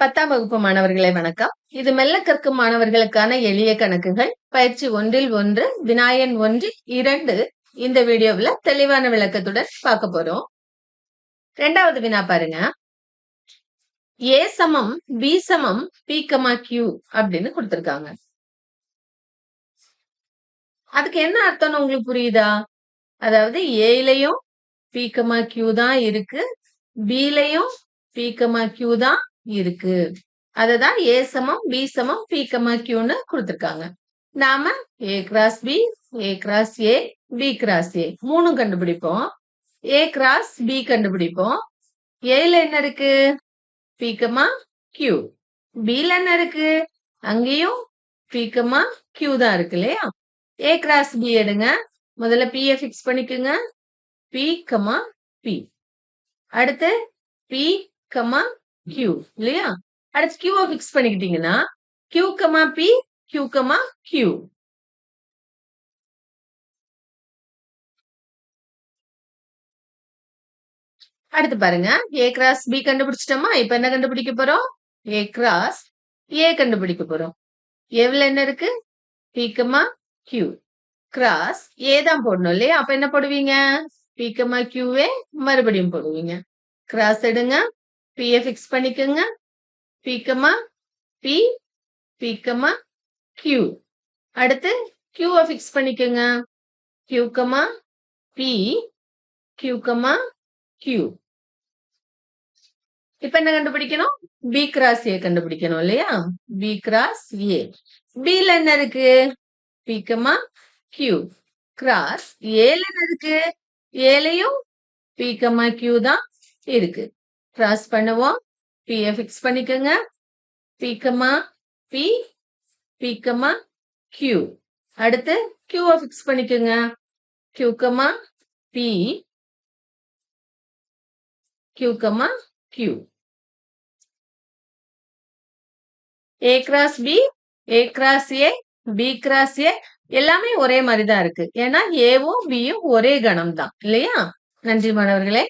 பத்தாம் வகுப்பு மாணவர்களே வணக்கம். இது மெல்ல கற்கும் மாணவர்களுக்கான எளிய கணக்குகள். பயிற்சி ஒன்றில் ஒன்று வினாயன் ஒன்று இரண்டு. இந்த வீடியோவில் தெளிவான விளக்கத்துடன் பார்க்க போறோம். ரெண்டாவது வினா பாருங்க. ஏ சமம் பி சமம் பி கமா கியூ அப்படின்னு கொடுத்திருக்காங்க. அதுக்கு என்ன அர்த்தம்னு உங்களுக்கு புரியுதா? அதாவது ஏலையும் பி கமா கியூ தான் இருக்கு பிலையும் பி கமா கியூ தான் இருக்கு. அததான் ஏ சமம் பி சமம் பி கமா கியூன்னு கொடுத்துருக்காங்க. நாம A cross B A cross A B cross A மூணும் கண்டுபிடிப்போம். ஏ கிராஸ் பி கண்டுபிடிப்போம். ஏல என்ன இருக்கு? பி கமா கியூ பில என்ன இருக்கு? அங்கேயும் பி கமா கியூ தான் இருக்கு இல்லையா? ஏ கிராஸ் பி எடுங்க. முதல்ல பிய ஃபிக்ஸ் பண்ணிக்கோங்க. பி கமா பி அடுத்து பி கமா கியூ இல்லையா? அடுத்து கியூவை fix பண்ணிக்கிட்டீங்கன்னா Q comma B Q comma Q அடுத்து பாருங்க ஏ கிராஸ் பி கண்டுபிடிச்சிட்டோமா? இப்ப என்ன கண்டுபிடிக்க போறோம்? ஏ கிராஸ் ஏ கண்டுபிடிக்க போறோம். எவ்வளவு என்ன இருக்கு? பிகமா கியூ கிராஸ் ஏ தான் போடணும் இல்லையா? அப்ப என்ன போடுவீங்க? பிகமா கியூவே மறுபடியும் போடுவீங்க. கிராஸ் எடுங்க. பிஎ ஃபிக்ஸ் பண்ணிக்கோங்க. பிக்கமா பி பிக்கமா கியூ அடுத்து கியூவை ஃபிக்ஸ் பண்ணிக்கோங்க. கியூக்கமா பி கியூக்கமா கியூ இப்ப என்ன கண்டுபிடிக்கணும்? பி கிராஸ் ஏ கண்டுபிடிக்கணும் இல்லையா? பி கிராஸ் ஏ பில என்ன இருக்கு? பிக்கமா கியூ கிராஸ் ஏல என்ன இருக்கு? ஏலையும் பிக்கமா கியூ தான் இருக்கு. கிராஸ் பண்ணுவோம். பியை ஃபிக்ஸ் பண்ணிக்கோங்க. பிக்கமா பி பிக்கமா கியூ அடுத்து கியூவை ஃபிக்ஸ் பண்ணிக்கோங்க. Q comma B Q comma Q A cross B A cross A B cross A எல்லாமே ஒரே மாதிரி தான் இருக்கு. ஏன்னா ஏவும் பியும் ஒரே கணம் தான் இல்லையா? நன்றி மாணவர்களே.